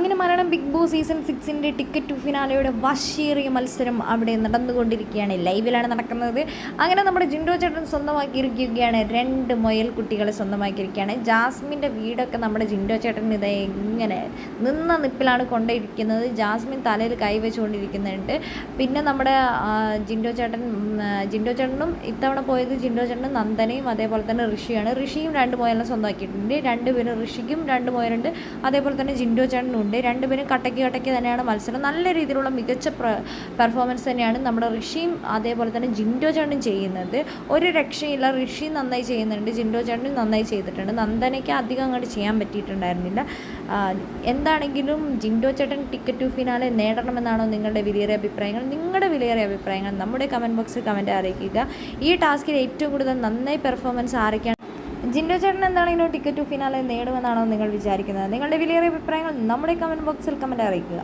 അങ്ങനെ മരണം Bigg Boss season സിക്സിന്റെ ടിക്കറ്റ് ടു ഫിനാലയുടെ വശീറിയ മത്സരം അവിടെ നടന്നുകൊണ്ടിരിക്കുകയാണ്. ലൈവിലാണ് നടക്കുന്നത്. അങ്ങനെ നമ്മുടെ ജിൻഡോ ചേട്ടൻ സ്വന്തമാക്കിയിരിക്കുകയാണ്. രണ്ട് മൊയൽ കുട്ടികളെ സ്വന്തമാക്കിയിരിക്കുകയാണ്. ജാസ്മിന്റെ വീടൊക്കെ നമ്മുടെ ജിൻഡോ ചേട്ടൻ ഇത് ഇങ്ങനെ നിന്ന നിപ്പിലാണ് കൊണ്ടിരിക്കുന്നത് ജാസ്മിൻ തലയിൽ കൈവച്ചുകൊണ്ടിരിക്കുന്നുണ്ട് പിന്നെ നമ്മുടെ ജിൻഡോ ചേട്ടൻ ജിൻഡോ ചേട്ടനും ഇത്തവണ പോയത് ജിൻഡോ ചേട്ടനും നന്ദനയും അതേപോലെ തന്നെ ഋഷിയാണ് ഋഷിയും രണ്ട് മുയലിനെ സ്വന്തമാക്കിയിട്ടുണ്ട്. രണ്ട് പേരും ഋഷിക്കും രണ്ട് മുയലുണ്ട്. അതേപോലെ തന്നെ ജിൻഡോ ചേട്ടനും ഉണ്ട്. രണ്ടുപേരും കട്ടയ്ക്ക് കട്ടയ്ക്ക് തന്നെയാണ് മത്സരം. നല്ല രീതിയിലുള്ള മികച്ച പെർഫോമൻസ് തന്നെയാണ് നമ്മുടെ ഋഷിയും അതേപോലെ തന്നെ ജിൻഡോ ചേട്ടനും ചെയ്യുന്നത്. ഒരു രക്ഷയില്ല. ഋഷി നന്നായി ചെയ്യുന്നുണ്ട്. ജിൻഡോ ചേട്ടനും നന്നായി ചെയ്തിട്ടുണ്ട്. നന്ദനയ്ക്ക് അധികം അങ്ങോട്ട് ചെയ്യാൻ പറ്റിയിട്ടുണ്ടായിരുന്നില്ല. എന്താണെങ്കിലും ജിൻഡോ ചേട്ടൻ ടിക്കറ്റ് ടു ഫിനാലെ നേടണമെന്നാണോ നിങ്ങളുടെ വിലയേറിയ അഭിപ്രായങ്ങൾ? നിങ്ങളുടെ വിലയേറിയ അഭിപ്രായങ്ങൾ നമ്മുടെ കമന്റ് ബോക്സിൽ കമന്റ് അറിയിക്കുക. ഈ ടാസ്കിൽ ഏറ്റവും കൂടുതൽ നന്നായി പെർഫോമൻസ് ആരൊക്കെയാണ് ജിൻഡോ ചേട്ടൻ എന്താണെങ്കിലും ടിക്കറ്റ് ടു ഫിനാലെ നേടുമെന്നാണോ നിങ്ങൾ വിചാരിക്കുന്നത്? നിങ്ങളുടെ വിലയേറിയ അഭിപ്രായങ്ങൾ നമ്മുടെ കമന്റ് ബോക്സിൽ കമന്റ് അറിയിക്കുക.